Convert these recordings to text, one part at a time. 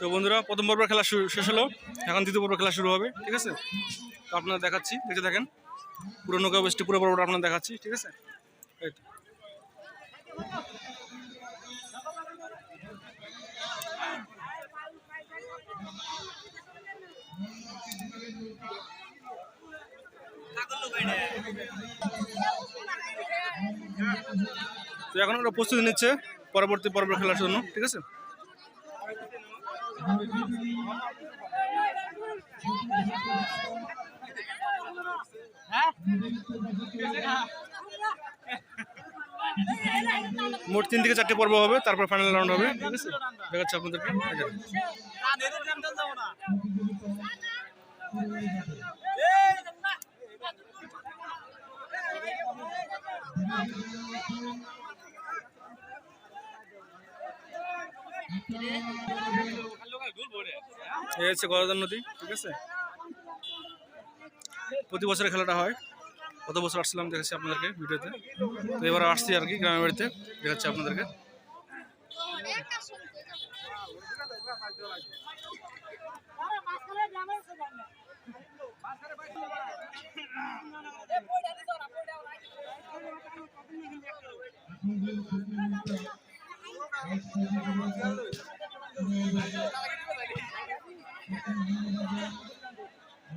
তো বন্ধুরা, প্রথম পর্বের খেলা শেষ হলো। এখন দ্বিতীয় পর্ব খেলা শুরু হবে, ঠিক আছে? তো আপনারা দেখাচ্ছি দেখে দেখেন পুরো নৌকা বৃষ্টি পুরো পর্বটা আপনার দেখাচ্ছি, ঠিক আছে। তো এখন ওরা প্রস্তুতি নিচ্ছে পরবর্তী পর্বের খেলার জন্য, ঠিক আছে? মোট তিন থেকে চারটে পর্ব হবে তারপর ফাইনাল রাউন্ড হবে। ঠিক আছে দেখাচ্ছি আপনাদেরকে। এই যে। এই হচ্ছে গদাধর নদী, ঠিক আছে? প্রতি বছরের খেলাটা হয়। গত বছর আসছিলাম দেখাচ্ছি আপনাদেরকে ভিডিওতে। তো এবার আসছি আর কি গ্রামের বাড়িতে, দেখাচ্ছি আপনাদেরকে।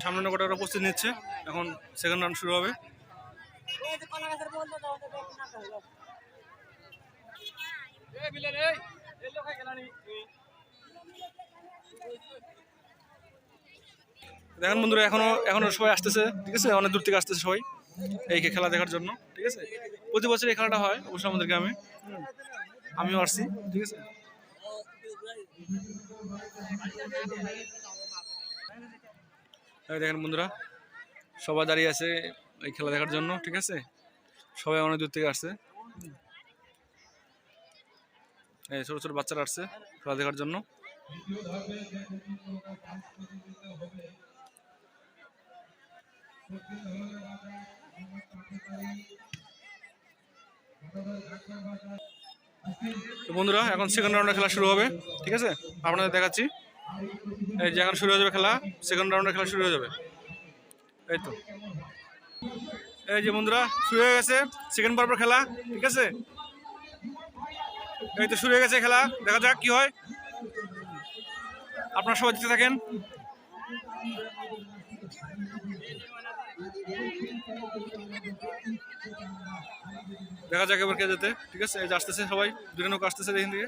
সামনে নৌকাটা প্রস্তুতি নিচ্ছে। এখন সেকেন্ড রাউন্ড শুরু হবে। দেখেন বন্ধুরা, এখনও এখনও সবাই আসতেছে, ঠিক আছে? অনেক দূর থেকে আসতেছে সবাই এই খেলা দেখার জন্য, ঠিক আছে? প্রতি বছর এই খেলাটা হয় অবশ্যই আমাদের গ্রামে। আমিও আসছি, ঠিক আছে? দেখেন বন্ধুরা, সবাই দাঁড়িয়ে আছে এই খেলা দেখার জন্য, ঠিক আছে? সবাই অনেক দূর থেকে আসছে। এই ছোট ছোট বাচ্চারা আসছে খেলা দেখার জন্য। বন্ধুরা, এখন সেকেন্ড রাউন্ডের খেলা শুরু হবে, ঠিক আছে? আপনাদের দেখাচ্ছি। এই যে এখন শুরু হয়ে যাবে খেলা সেকেন্ড রাউন্ডের খেলা শুরু হয়ে যাবে। এই তো। এই যে বন্ধুরা, শুরু হয়ে গেছে সেকেন্ড পর্বের খেলা, ঠিক আছে? এই তো শুরু হয়ে গেছে খেলা, দেখা যাক কি হয়। আপনারা সবাই দিতে থাকেন। দেখা যাক এবার কে যেতে ঠিক আছে? এই যে আসতেছে সবাই দূরে নৌকা আসতেছে এখান থেকে।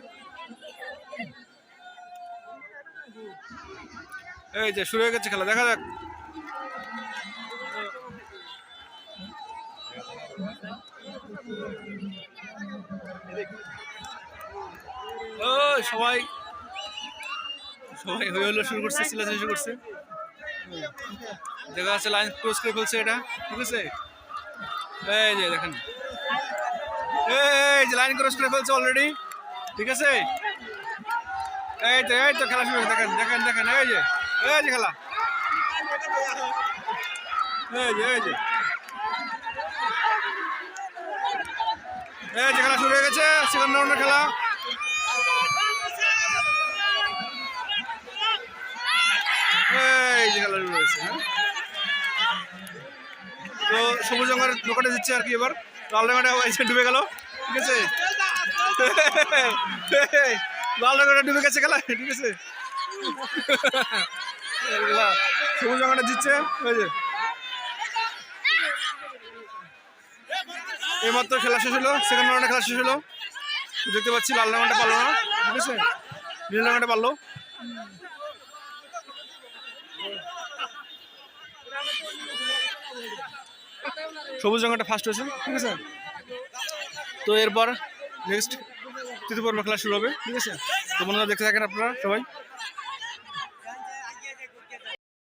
এই যে শুরু হয়ে গেছে খেলা, দেখা যাক। সবাই সবাই হই হলো শুরু করছে চিল্লাচিল্লি শুরু করছে। দেখা যাচ্ছে লাইন ক্রস করে ফেলছে এটা, ঠিক আছে? এই যে দেখেন। এই যে লাইন ক্রস করে ফেলছে অলরেডি ঠিক আছে? এই তো এই তো খেলা শুরু দেখেন দেখেন দেখেন এই যে এই যে খেলা এই যে এই যে এই যে খেলা শুরু হয়ে গেছে সেকেন্ড রাউন্ডের খেলা এই যে খেলা শুরু হয়েছে হ্যাঁ তো সবুজ রঙের দোকানে দিচ্ছে আর কি এবার লাল রঙটা ডুবে গেল ঠিক আছে লাল রঙটা ডুবে গেছে খেলা আছে? সবুজ রঙটা যে। এইমাত্র খেলা শেষ হলো সেকেন্ড রাউন্ডে খেলা শেষ হলো। দেখতে পাচ্ছি লাল রঙটা পারল না, ঠিক আছে? নীল রঙটা পারল। সবুজ রঙটা ফার্স্ট হয়েছে, ঠিক আছে? তো এরপর নেক্সট তৃতীয় পর্ব খেলা শুরু হবে ঠিক আছে? তো বন্ধুরা দেখতে থাকেন আপনারা সবাই।